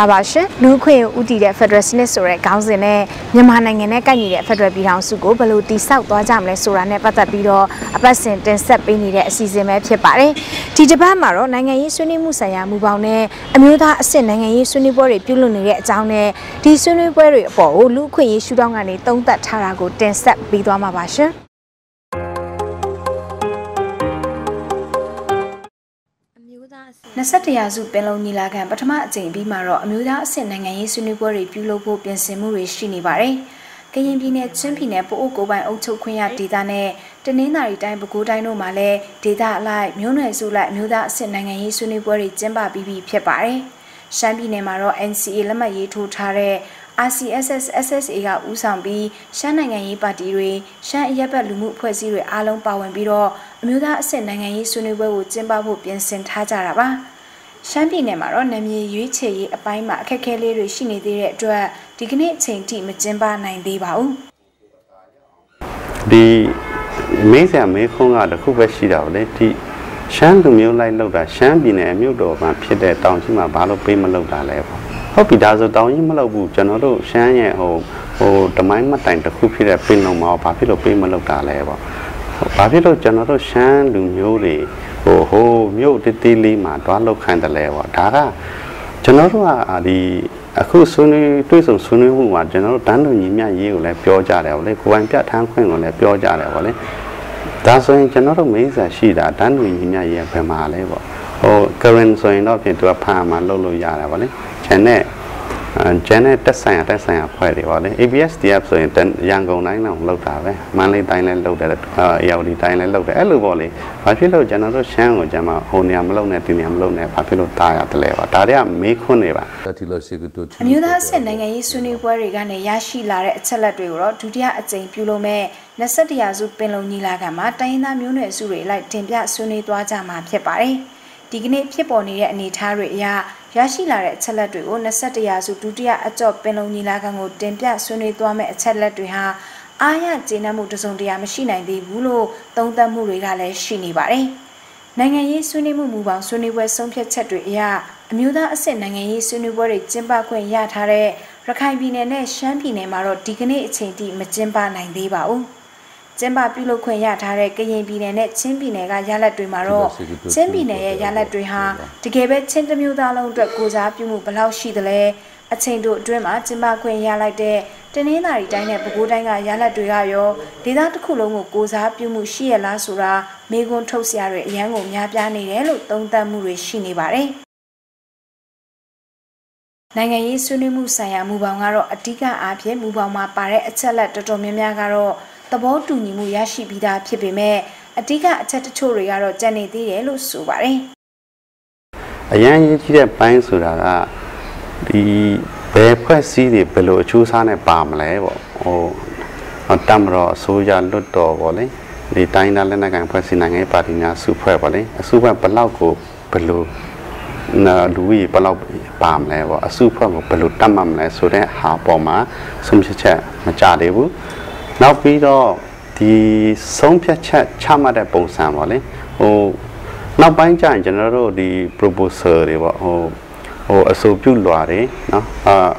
င်္ဂလာပါရှင်လူခွင့်ဦးတည်တဲ့ Federal စနစ်ဆိုတဲ့ခေါင်းစဉ်နဲ့မြန်မာနိုင်ငံနဲ့ကိုက်ညီတဲ့ Federal ပြည်ထောင်စုကိုဘယ်လိုတည်ဆောက်သွားကြမလဲဆိုတာနဲ့ပတ်သက်ပြီးတော့အပတ်စဉ်တင်ဆက်ပေးနေတဲ့အစီအစဉ်ပဲဖြစ်ပါတယ်ဒီတစ်ပတ်မှာတော့နိုင်ငံရေးဆွေးနွေးမှုဆိုင်ရာမူပေါင်းနဲ့အမျိုးသားအဆင့်နိုင်ငံရေးဆွေးနွေးပွဲတွေပြုလုပ်နေတဲ့အကြောင်းနဲ့ဒီဆွေးနွေးပွဲတွေအပေါ်ကိုလူခွင့်ရေးရှုထောင့်ကနေသုံးသပ်ထားတာကိုတင်ဆက်ပေးသွားမှာပါရှင် 21ရာစုပင်လုံညီလာခံပထမအကြိမ်ပြီးမှာတော့အမျိုးသားအဆင့်နိုင်ငံရေးဆွေးနွေးပွဲတွေပြုလုပ်ဖို့ပြင်ဆင်မှုတွေရှိနေပါတယ်။ကရင်ပြည်နယ်ချင်းပြည်နယ်ပိုအိုကိုပိုင်အုပ်ချုပ်ခွင့်ရဒေသနဲ့တနင်္သာရီတိုင်းပဲခူးတိုင်းတို့မှာလည်းဒေသအလိုက်မျိုးနွယ်စုလိုက်အမျိုးသားအဆင့်နိုင်ငံရေးဆွေးနွေးပွဲတွေကျင်းပပြီးပြီဖြစ်ပါတယ်။ရှမ်းပြည်နယ်မှာတော့ NCA လက်မှတ်ရေးထိုးထားတဲ့ RCSS SSA ကဦးဆောင်ပြီးရှမ်းနိုင်ငံရေးပါတီတွေရှမ်းအရက်ဘက်လူမှုအဖွဲ့အစည်းတွေအားလုံးပါဝင်ပြီးတော့ အမျိုးသားအဆင့်နိုင်ငံရေးဆွေးနွေးပွဲကိုကျင်းပဖို့ပြင်ဆင်ထားကြတာပါရှမ်းပြည်နယ်မှာတော့နာမည်ရွေးချယ်ရေးအပိုင်းမှာအခက်အခဲလေးတွေရှိနေသေးတဲ့အတွက်ဒီကနေ့အချိန်ထိမကျင်းပနိုင်သေးပါဘူးဒီမင်းဆရာမေးခွန်းကတခုပဲရှိတာဗလေဒီရှမ်းလူမျိုးလိုက်လောက်တာရှမ်းပြည်နယ်အမြို့တော်မှာဖြစ်တဲ့တောင်ကြီးမှာဘာလို့ပေးမလောက်တာလဲပေါ့ဟုတ်ပြီဒါဆိုတောင်းရင်မလုပ်ဘူးကျွန်တော်တို့ရှမ်းရဲ့ဟိုဟိုတမိုင်းမတိုင်တစ်ခုဖြစ်တဲ့ပင်လုံးမှာဘာဖြစ်လို့ပေးမလုပ်တာလဲပေါ့ ဘာဖြစ်လို့ကျွန်တော်တို့ရှမ်းလူမျိုးတွေဟိုဟိုမြို့တိတိလေးမှာတွားလောက်ခိုင်းတယ်လဲပေါ့ဒါကကျွန်တော်တို့ကဒီအခုဆွေးနွေးတွေ့ဆုံဆွေးနွေးမှုမှာကျွန်တော်တို့တန်းတူညီမျှရေးကိုလည်းပြောကြတယ်ဗောလေကိုယ်ပိုင်ပြဋ္ဌာန်းခွင့်ကိုလည်းပြောကြတယ်ဗောလေဒါဆိုရင်ကျွန်တော်တို့မိစ္ဆာရှိတာတန်းတူညီမျှရေးဘယ်မှာလဲပေါ့ဟို current ဆိုရင်တော့ပြင်သူကဖာမှာလုပ်လို့ရတယ်ဗောလေကျန်တဲ့ ကျန်တဲ့တက်ဆိုင်ရတက်ဆိုင်ရဖွဲ့တွေပါလေ ABSDF ဆိုရင်ရန်ကုန်တိုင်းတော့လောက်တာပဲမန္တလေးတိုင်းလည်းလောက်တယ်အရာဝတီတိုင်းလည်းလောက်တယ်အဲ့လိုပေါ့လေဘာဖြစ်လို့ကျွန်တော်တို့ရှမ်းကိုကျွန်မဟိုနေရာမလောက်နဲ့ဒီနေရာမလောက်နဲ့ဘာဖြစ်လို့တာရတယ်လဲပါဒါတွေကမေးခွန်းတွေပါအမျိုးသားစစ်နိုင်ငံရေးဆွေးနွေးပွဲတွေကနေရရှိလာတဲ့အချက်လက်တွေကိုတော့ဒုတိယအကြိမ်ပြုလုပ်မဲ့21ရာစုပင်လုံညီလာခံမှာတိုင်းရင်းသားမျိုးနွယ်စုတွေလိုက်တင်ပြဆွေးနွေးသွားကြမှာဖြစ်ပါတယ်ဒီကနေ့ဖြစ်ပေါ်နေတဲ့အနေအထားတွေအရ ရရှိလာတဲ့အချက်လက်တွေကို21ရာစုဒုတိယအကြော့ပင်လုံညီလာခံကိုတင်ပြဆွေးနွေးသွားမယ့်အချက်လက်တွေဟာအားရကျေနပ်မှုတစုံတရာမရှိနိုင်သေးဘူးလို့သုံးသပ်မှုတွေကလည်းရှိနေပါတယ်။နိုင်ငံရေးဆွေးနွေးမှုမူပေါင်းဆွေးနွေးပွဲဆုံးဖြတ်ချက်တွေအရအမျိုးသားအဆင့်နိုင်ငံရေးဆွေးနွေးပွဲတွေကျင်းပခွင့်ရထားတဲ့ရခိုင်ပြည်နယ်နဲ့ရှမ်းပြည်နယ်မှာတော့ဒီကနေ့အချိန်ထိမကျင်းပနိုင်သေးပါဘူး။ ကျင်းပပြုလုပ်ခွင့်ရထားတဲ့ကရင်ပြည်နယ်နဲ့ချင်းပြည်နယ်ကရလဒ်တွေမှာတော့ချင်းပြည်နယ်ရဲ့ရလဒ်တွေဟာတကယ်ပဲချင်းတမျိုးသားလုံးအတွက်ကိုစားပြုမှုဘယ်လောက်ရှိသလဲအချိန်တို့အတွင်းမှာကျင်းပခွင့်ရလိုက်တဲ့တနင်္သာရီတိုင်းနဲ့ပဲခူးတိုင်းကရလဒ်တွေကရောဒေသတစ်ခုလုံးကိုကိုစားပြုမှုရှိရလားဆိုတာမေးခွန်းထုတ်စရာတွေအရန်ကိုများပြားနေတယ်လို့သုံးသပ်မှုတွေရှိနေပါတယ်နိုင်ငံရေးဆွေးနွေးမှုဆိုင်ရာမူပေါင်းကတော့အဓိကအားဖြင့်မူပေါင်းမှာပါတဲ့အချက်လက်တော်တော်များများကတော့ သဘောတူညီမှုရရှိပြီးသားဖြစ်ပေမဲ့အဓိကအချက်တချို့တွေကတော့ကြံနေသေးတယ်လို့ဆိုပါတယ်။အရန်ရေးကြီးတဲ့ပိုင်းဆိုတာကဒီဘယ်ဖွဲ့စည်းတွေဘယ်လိုအချိုးစားနဲ့ပါမလဲပေါ့။ဟိုတမတော်အစိုးရလွတ်တော်ပေါ့လေ။ဒီတိုင်းသားလက်နက်ကိုင်ဖွဲ့စည်းနိုင်ငံပါတီများစုဖွဲ့ပေါ့လေ။အစုဖွဲ့ဘလောက်ကိုဘယ်လိုလူကြီးဘလောက်ပါမလဲပေါ့အစုဖွဲ့ကိုဘယ်လိုတတ်မှတ်မလဲဆိုတဲ့ဟာပေါ်မှာဆုံးဖြတ်ချက်မကြသေးဘူး။ နောက်ပြီးတော့ဒီဆုံးဖြတ်ချက်ချမှတ်တဲ့ပုံစံပေါ့လေဟိုနောက်ပိုင်းကျရင်ကျွန်တော်တို့ဒီ proposal တွေပေါ့ဟိုဟိုအဆိုပြုလွှာတွေเนาะအာ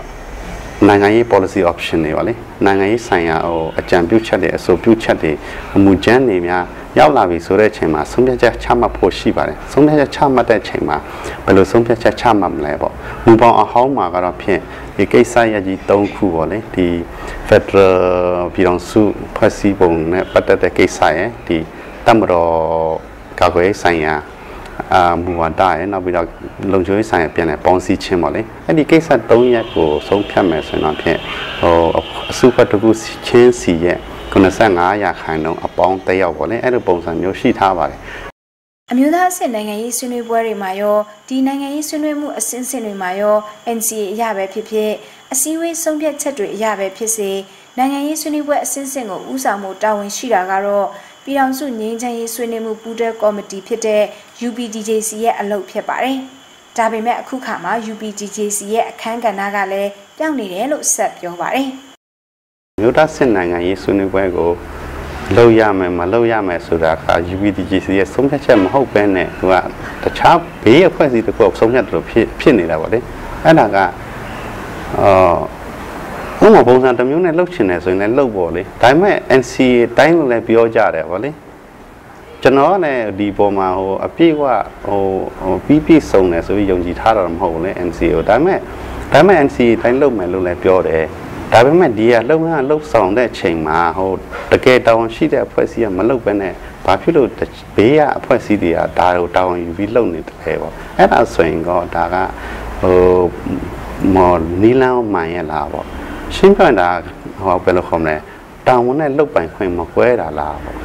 နိုင်ငံရေး policy option တွေပါလေနိုင်ငံရေးဆိုင်ရာဟိုအကြံပြုချက်တွေအဆိုပြုချက်တွေအမှုကျန်းတွေများ ရောက်လာပြီဆိုတဲ့အချိန်မှာဆုံးဖြတ်ချက်ချမှတ်ဖို့ရှိပါတယ်ဆုံးဖြတ်ချက်ချမှတ်တဲ့အချိန်မှာဘယ်လိုဆုံးဖြတ်ချက်ချမှတ်မလဲပေါ့မူပေါင်းအဟောင်းမှာကတော့ဖြင့်ဒီကိစ္စရကြီး၃ခုပေါ့လေဒီ Federal ပြည်တော်စုဖွဲ့စည်းပုံနဲ့ပတ်သက်တဲ့ကိစ္စရယ်ဒီတမတော်ကာကွယ်ဆိုင်ရာအာမူဝါဒရယ်နောက်ပြီးတော့လုံခြုံရေးဆိုင်ရာပြန်လည်ပေါင်းစည်းခြင်းပေါ့လေအဲ့ဒီကိစ္စ၃ရက်ကိုဆုံးဖြတ်မယ်ဆိုရင်တော့ဖြင့်ဟိုအစုဖွဲ့တစ်ခုချင်းစီရဲ့ 95ရာခိုင်နှုန်းအပေါင်းတက်ရောက်ပေါ့လေအဲ့လိုပုံစံမျိုးရှိထားပါတယ်အမျိုးသားအဆင့်နိုင်ငံရေးဆွေးနွေးပွဲတွေမှာရောဒီနိုင်ငံရေးဆွေးနွေးမှုအဆင့်ဆင့်တွေမှာရော NCA အရာပဲဖြစ်ဖြစ်အစည်းအဝေးဆုံးဖြတ်ချက်တွေအရာပဲဖြစ်စေနိုင်ငံရေးဆွေးနွေးပွဲအဆင့်ဆင့်ကိုဦးဆောင်မှုတာဝန်ရှိတာကတော့ပြည်ထောင်စုငြိမ်းချမ်းရေးဆွေးနွေးမှုပူးတွဲကော်မတီဖြစ်တဲ့ UPDJC ရဲ့အလုပ်ဖြစ်ပါတယ်။ဒါပေမဲ့အခုခါမှာ UPDJC ရဲ့အခန်းကဏ္ဍကလည်းပြောင်းနေတယ်လို့ဆက်ပြောပါတယ်။ မြို့သားစစ်နိုင်ငံရေးဆွေးနွေးပွဲကိုလုပ်ရမယ်မလုပ်ရမယ်ဆိုတာက UPDGC ရဲ့ဆုံးဖြတ်ချက်မဟုတ်ဘဲနဲ့သူကတခြားဘေးအဖွဲ့အစည်းတစ်ခုဆုံးဖြတ်တယ်လို့ဖြစ်ဖြစ်နေတာပေါ့လေအဲ့ဒါကအော်ဥပမာပုံစံတစ်မျိုးနဲ့လှုပ်ချင်တယ်ဆိုရင်လည်းလှုပ်ပေါ့လေဒါပေမဲ့ NCA တိုင်းလို့လည်းပြောကြတယ်ဗောလေကျွန်တော်ကလည်းဒီပေါ်မှာဟိုအပြည့်ကဟိုဟိုပြီးပြည့်စုံတယ်ဆိုပြီးယုံကြည်ထားတာမဟုတ်ဘူးလေ NCA ကိုဒါပေမဲ့ဒါပေမဲ့ NCA တိုင်းလှုပ်မယ်လို့လည်းပြောတယ် ဒါပေမဲ့ဒီကလှုပ်ငန်းလှုပ်ဆောင်တဲ့ချိန်မှာဟိုတကယ်တောင်းရှိတဲ့အဖွဲ့အစည်းကမလှုပ်ဘဲနဲ့ဘာဖြစ်လို့ဘေးကအဖွဲ့အစည်းတွေကဒါကိုတောင်းယူပြီးလှုပ်နေတယ်ပေါ့အဲ့ဒါဆိုရင်တော့ဒါကဟိုမော်နီလန်မှန်ရလားပေါ့ရှင်းပြတာဟောဘယ်လိုခေါ်မလဲတောင်းဝန်နဲ့လှုပ်ပိုင်ခွင့်မကွဲတာလားပေါ့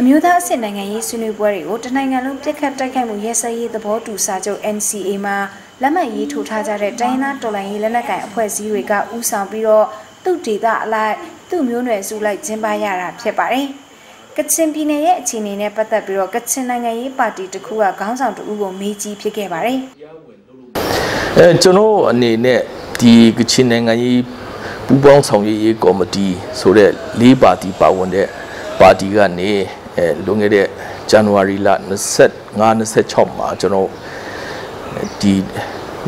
အမျိုးသားအဆင့်နိုင်ငံရေးဆွေးနွေးပွဲတွေကိုတနိုင်ငံလုံးပြစ်ခတ်တိုက်ခိုက်မှုရဲစဲရေးသဘောတူစာချုပ် NCA မှာ လက်မှတ်ရေးထိုးထားကြတဲ့တိုင်းသားတော်လှန်ရေးလက်နက်ကိုင်အဖွဲ့အစည်းတွေကဥဆောင်ပြီးတော့သူ့ဒေသအလိုက်သူ့မျိုးနွယ်စုလိုက်ကျင်းပရတာဖြစ်ပါတယ်။ကချင်ပြည်နယ်ရဲ့အခြေအနေနဲ့ပတ်သက်ပြီးတော့ကချင်နိုင်ငံရေးပါတီတစ်ခုကခေါင်းဆောင်တဦးကိုမေးကြီးဖြစ်ခဲ့ပါတယ်။အဲကျွန်တော်အနေနဲ့ဒီကချင်နိုင်ငံရေးပူးပေါင်းဆောင်ရွက်ရေးကော်မတီဆိုတဲ့လေးပါတီပါဝင်တဲ့ပါတီကနေအဲလွန်ခဲ့တဲ့ဇန်နဝါရီလ25 26မှာကျွန်တော် ဒီ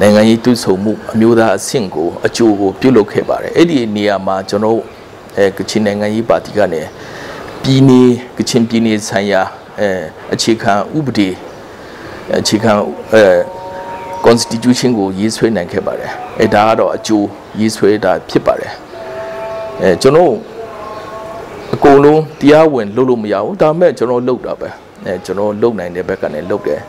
နိုင်ငံရေးတွဆုံမှုအမျိုးသားအဆင့်ကိုအကျိုးကိုပြုလုပ်ခဲ့ပါတယ်အဲ့ဒီနေရာမှာကျွန်တော်အဲကချင်နိုင်ငံရေးပါတီကနေပြည်နေကချင်ပြည်နေဆိုင်ရာအဲအခြေခံဥပဒေအခြေခံအဲ constitution ကိုရေးဆွဲနိုင်ခဲ့ပါတယ်အဲဒါကတော့အကျိုးရေးဆွဲတာဖြစ်ပါတယ်အဲကျွန်တော်အကုန်လုံးတရားဝင်လုပ်လို့မရဘူးဒါပေမဲ့ကျွန်တော်လုပ်တာပဲအဲကျွန်တော်လုပ်နိုင်တဲ့ဘက်ကနေလုပ်တယ်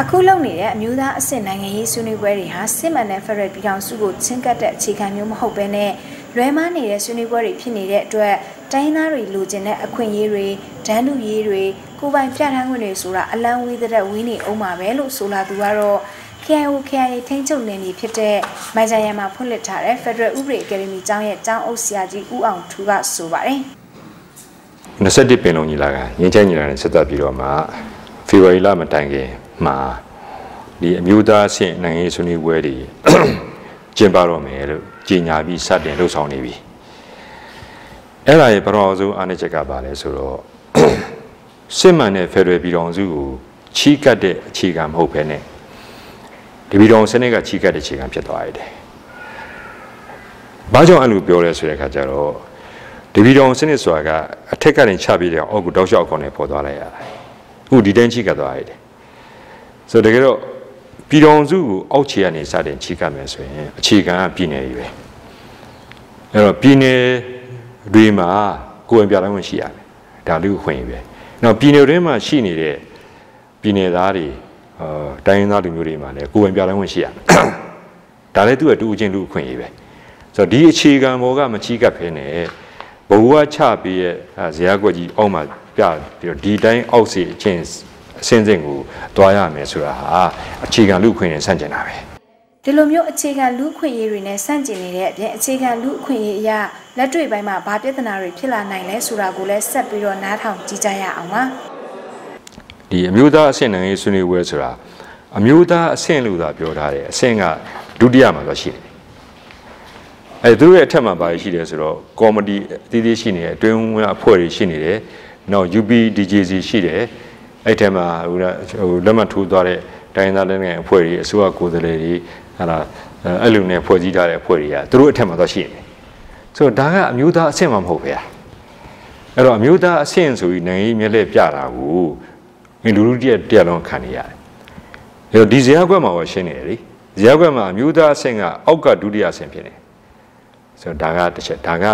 အခုလုပ်နေတဲ့အမျိုးသားအဆင့်နိုင်ငံရေးဆွေးနွေးပွဲတွေဟာစစ်မှန်တဲ့ဖက်ဒရယ်ပြည်ထောင်စုကိုချင်းကပ်တဲ့အခြေခံမျိုးမဟုတ်ဘဲနဲ့လွဲမားနေတဲ့ဆွေးနွေးပွဲတွေဖြစ်နေတဲ့အတွက်တိုင်းသားတွေလိုချင်တဲ့အခွင့်အရေးတွေဒန်းတူရေးတွေကိုပိုင်ပြဋ္ဌာန်းခွင့်တွေဆိုတာအလံဝေးတဲ့ဝင်းနေအောင်ပါပဲလို့ဆိုလာသူကတော့ KIO KIA ထိန်းချုပ်နေနေဖြစ်တဲ့မိုင်ဂျာယန်မှာဖွင့်လှစ်ထားတဲ့ Federal ဥပဒေအကယ်ဒမီကျောင်းရဲ့ကျောင်းအုပ်ဆရာကြီးဦးအောင်ထူးကဆိုပါတယ်21ပင်လုံးညီလာခံငင်းချိုင်းညီလာခံဆက်သက်ပြီးတော့မှဖေဖော်ဝါရီလမတိုင်ခင် မှာဒီအမျိုးသားအဆင့်နိုင်ငံရေးဆွေးနွေးပွဲတွေကျင်းပတော့မယ်လို့ကြေညာပြီးစတင်လှုပ်ဆောင်နေပြီအဲ့ဒါရဲ့ပထမဆုံးအားနည်းချက်ကပါလဲဆိုတော့စစ်မှန်တဲ့ဖက်ဒရယ်ပြည်ထောင်စုကိုချီးကပ်တဲ့အခြေခံမဟုတ်ဘဲနဲ့ဒီပြည်တော်စနစ်ကချီးကပ်တဲ့အခြေခံဖြစ်သွားရတယ်။ဘာကြောင့်အဲ့လိုပြောလဲဆိုတဲ့အခါကျတော့ဒီပြည်တော်စနစ်ဆိုတာကအထက်ကနေချပြီးတဲ့အောက်ကိုတောက်လျှောက်အကောင်နဲ့ပေါ်သွားလိုက်ရတာ။အခုဒီတိုင်းချီးကပ်သွားရတယ်။ ဆိုတော့တကယ်တော့ပြည်တော်စုကိုအောက်ခြေကနေစတင်ချီးကပ်မယ်ဆိုရင်အခြေခံကပြည်နယ်ကြီးပဲ။အဲ့တော့ပြည်နယ်တွေမှာကိုယ်ဝင်ပြတိုင်းဝင်ရှိရတယ်။ဒါလူခွင့်ပဲ။နောက်ပြည်နယ်တွင်းမှာရှိနေတဲ့ပြည်နယ်သားတွေအာတိုင်းရင်းသားလူမျိုးတွေမှာလည်းကိုယ်ဝင်ပြတိုင်းဝင်ရှိရဒါလည်းသူ့ရဲ့တူအချင်းလူအခွင့်အရေးပဲဆိုတော့ဒီအခြေခံပေါ်ကမချီးကပ်ဖဲနဲ့ဘဝချပြီးရဲ့ဇေယျကွက်ကြီးအောက်မှာပြပြီးတော့ဒီတိုင်းအောက်စီအချင်း အစင်းစင်ကိုတွားရမယ်ဆိုတာဟာအခြေခံလူအခွင့်အရေးဆန့်ကျင်တာပဲဒီလိုမျိုးအခြေခံလူခွင့်ရေးတွေနဲ့ဆန့်ကျင်နေတဲ့အပြင်အခြေခံလူခွင့်ရေးအရာလက်တွေ့ပိုင်းမှာဘာပြဿနာတွေဖြစ်လာနိုင်လဲဆိုတာကိုလည်းဆက်ပြီးတော့နားထောင်ကြည့်ကြရအောင်ပါဒီအမျိုးသားအဆင့်နိုင်ငံရေးဆွေးနွေးပွဲဆိုတာအမျိုးသားအဆင့်လို့သာပြောထားတယ်အဆင့်ကဒုတိယမှာတော့ရှိတယ်အဲသူတို့ရဲ့အထက်မှာပါရှိတယ်ဆိုတော့ကော်မတီအသီးသီးရှိနေတယ်အတွင်းဝင်အဖွဲ့တွေရှိနေတယ်နောက် UPDJC ရှိတယ် အဲ့ထက်မှာဟိုလက်မှတ်ထိုးသွားတဲ့တိုင်းသားတိုင်းအဖွဲ့တွေအစိုးရကိုယ်စားလှယ်တွေဟာလားအဲ့လိုနဲ့ဖွဲ့စည်းထားတဲ့အဖွဲ့တွေကသူတို့အထက်မှာတော့ရှိနေတယ်ဆိုတော့ဒါကအမျိုးသားအဆင့်မှမဟုတ်ပဲအဲ့တော့အမျိုးသားအဆင့်ဆိုပြီးနိုင်ငံရေးမျက်လှည့်ပြတာကိုမင်းလူလူတရက်တရက်လုံးခံနေရတယ်။အဲတော့ဒီဇေယျကွက်မှာရောရှင်းနေတယ်လေ။ဇေယျကွက်မှာအမျိုးသားအဆင့်ကအောက်ကဒုတိယအဆင့်ဖြစ်နေ။ဆိုတော့ဒါကတစ်ချက်ဒါက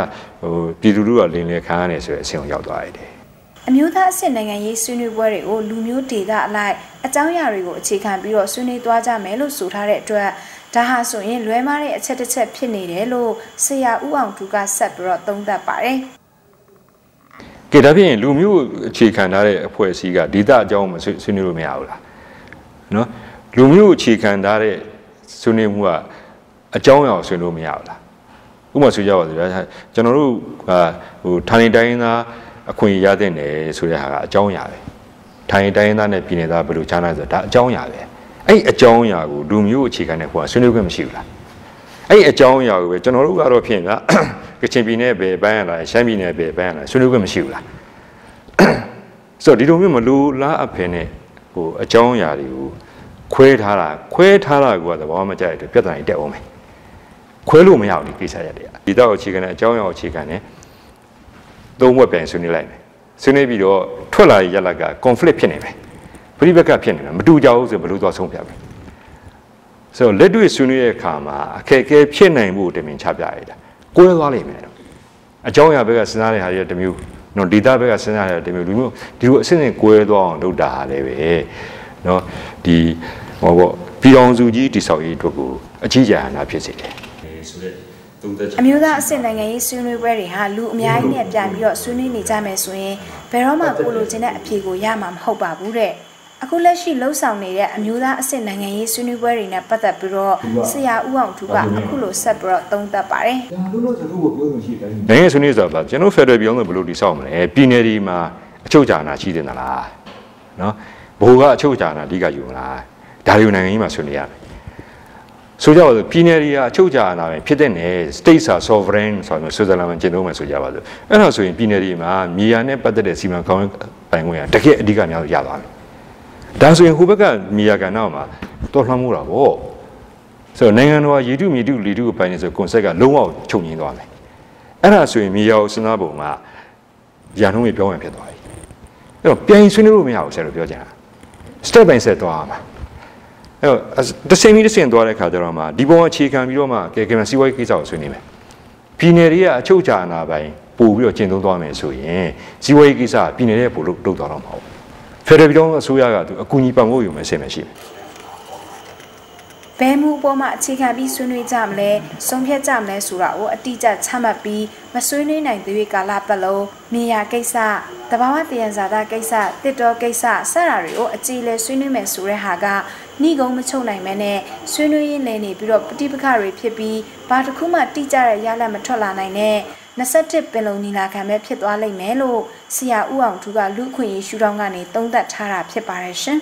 ဟိုပြည်သူလူထုကလင်းလေခံရတယ်ဆိုတဲ့အဆင့်ကိုရောက်သွားရတယ်။ အမျိုးသားအဆင့်နိုင်ငံရေးဆွေးနွေးပွဲတွေကိုလူမျိုးဒေသအလိုက်အကြောင်းအရာတွေကိုအခြေခံပြီးတော့ဆွေးနွေးသွားကြမယ်လို့ဆိုထားတဲ့အတွက်ဒါဟာဆိုရင်လွဲမားတဲ့အချက်တစ်ချက်ဖြစ်နေတယ်လို့ဆရာဦးအောင်သူကဆက်ပြီးတော့သုံးသပ်ပါတယ်။ကဲဒါဖြင့်လူမျိုးအခြေခံထားတဲ့အဖွဲ့အစည်းကဒေသအကြောင်းမဆွေးနွေးလို့မရဘူးလားနော်လူမျိုးအခြေခံထားတဲ့ဆွေးနွေးမှုကအကြောင်းအရာဆွေးနွေးလို့မရဘူးလားဥပမာဆိုကြပါစို့ဗျာကျွန်တော်တို့ဟိုထိုင်တိုင်းသား အခွင့်ရတဲ့နယ်ဆိုတဲ့ဟာကအကြောင်းအရာပဲထိုင်တိုင်းသားနဲ့ပြည်နယ်သားဘယ်လိုခြားနာလဲဆိုတော့ဒါအကြောင်းအရာပဲအဲ့အကြောင်းအရာကိုလူမျိုးအခြေခံတဲ့ဟိုကဆွေးနွေးခွင့်မရှိဘူးလားအဲ့အကြောင်းအရာကိုပဲကျွန်တော်တို့ကတော့ဖြင့်ဗျာကချင်ပြည်နယ်ပဲပန်းရလာရှမ်းပြည်နယ်ပဲပန်းရလာဆွေးနွေးခွင့်မရှိဘူးလားဆိုတော့ဒီလိုမျိုးမလိုလားအဖယ်နဲ့ဟိုအကြောင်းအရာတွေကိုဟခွဲထားတာခွဲထားတာကသဘောမကျတဲ့အတွက်ပြဿနာကြီးတက်အောင်မယ်ခွဲလို့မရဘူးဒီကိစ္စရတယ်ဒီတော့အခြေခံတဲ့အကြောင်းအရာအခြေခံနဲ့ သုံးဘက်ပြန်ဆွေးနွေးလိုက်မယ်ဆွေးနွေးပြီးတော့ထွက်လာရရလက conflict ဖြစ်နေမယ်ပြိပက္ခဖြစ်နေမယ်မတူကြဘူးဆိုဘယ်လိုသွားဆုံးဖြတ်မလဲဆိုတော့လက်တွေ့ဆွေးနွေးတဲ့အခါမှာအခက်အခဲဖြစ်နိုင်ဖို့တမင်ချပြရတာကွဲသွားလိမ့်မယ်တော့အကြောင်းအရာဘက်ကစဉ်းစားတဲ့ဟာတွေတမျိုးနော်ဒေတာဘက်ကစဉ်းစားတဲ့တမျိုးလူမျိုးဒီလိုအစစ်အစစ်ကွဲသွားအောင်လုပ်တာဟာလည်းပဲနော်ဒီဟောပေါ့ပြည်အောင်စုကြီးတိဆောက်ရေးအတွက်ကိုအကြီးအကျယ်ဟာဖြစ်စေတယ်ဆိုတဲ့ သုံးသက်ချက်အမျိုးသားအဆင့်နိုင်ငံရေးဆွေးနွေးပွဲတွေဟာလူအများကြီးနဲ့ပြန်ပြီးတော့ဆွေးနွေးနေကြမယ်ဆိုရင်ဘယ်တော့မှကိုလိုချင်တဲ့အဖြေကိုရမှာမဟုတ်ပါဘူးတဲ့အခုလက်ရှိလှုပ်ဆောင်နေတဲ့အမျိုးသားအဆင့်နိုင်ငံရေးဆွေးနွေးပွဲတွေနဲ့ပတ်သက်ပြီးတော့ဆရာဦးအောင်ထူကအခုလိုဆက်ပြီးတော့သုံးသပ်ပါတယ်ဒါလို့လို့ကျွန်တော်ကိုပြောလို့ရှိတယ်နိုင်ငံဆွေးနွေးဆိုတာကျွန်တော်ဖက်ဒရယ်ပြောင်းလို့ဘယ်လိုတိဆောက်မလဲပြည်နယ်ဒီမှာအချုပ်အခြာအာဏာရှိတင်သလားနော်ဘိုးကအချုပ်အခြာအာဏာအဓိကယူမလားဒါတွေကိုနိုင်ငံရေးမှာဆွေးနွေးရမယ် ဆိုကြပါစို့ပြည်နယ်တွေကအချုပ်အခြာအာဏာပဲဖြစ်တဲ့နယ် states are sovereign ဆိုတော့ဆွေဇာလန်မှာကျင့်သုံးမယ်ဆိုကြပါစို့အဲ့ဒါဆိုရင်ပြည်နယ်တွေမှာမြေယာနဲ့ပတ်သက်တဲ့စီမံကောင်းပိုင်ခွင့်ကတကယ်အဓိကများရသွားတယ်ဒါဆိုရင်ဟိုဘက်ကမြေယာကဏ္ဍမှာတော်လှန်မှုတာပေါ့ဆိုတော့နိုင်ငံတော်ကရည်တုမြေတုလီတုကိုပိုင်နေဆိုကွန်ဆက်ကလုံးဝချုပ်ငင်းသွားမယ်အဲ့ဒါဆိုရင်မြေယာကိုစဉ်းစားပုံကရာနှုန်းကြီးပြောင်းဝင်ဖြစ်သွားပြီအဲ့တော့ပြန်ဆွေးနွေးလို့မရဘူးဆရာတို့ပြောကြတာ step by step သွားရမှာ အဲ့တော့တစ်စင်ပြီးတစ်စင်သွားတဲ့ခါကျတော့မှဒီပုံအခြေခံပြီးတော့မှကဲကဲမစီးပွားရေးကိစ္စကိုဆွေးနွေးမယ်ပြည်နယ်တွေကအချုပ်အခြာအာဏာပိုင်ပို့ပြီးတော့ကျင့်သုံးသွားမယ်ဆိုရင်စီးပွားရေးကိစ္စကပြည်နယ်ရဲ့ပို့လို့လုပ်သွားတော့မှာပေါ့ဖက်ဒရယ်ပြည်ထောင်စုအစိုးရကသူအကူအညီပံ့ပိုးယူမယ်ဆင်မရှိဘူးဘယ်မူအပေါ်မှာအခြေခံပြီးဆွေးနွေးကြမလဲဆုံးဖြတ်ကြမလဲဆိုတာကိုအတိအကျချမှတ်ပြီးမဆွေးနွေးနိုင်သေးတဲ့ကာလပတ်လုံးမြေယာကိစ္စတဘာဝတယံဇာတာကိစ္စတစ်တော်ကိစ္စစတာတွေကိုအကြည်လဲဆွေးနွေးမယ်ဆိုတဲ့ဟာက နှီးကုံမချုပ်နိုင်မဲနဲ့ဆွေးနွေးရင်းလည်နေပြီးတော့ပဋိပက္ခတွေဖြစ်ပြီးဘာတစ်ခုမှတိကျတဲ့ရလဒ်မထွက်လာနိုင်တဲ့21ပင်လုံညီလာခံပဲဖြစ်သွားလိမ့်မယ်လို့ဆရာဦးအောင်ထူးကလူခွင့်ရေးရှုထောင့်ကနေသုံးသပ်ထားတာဖြစ်ပါတယ်ရှင်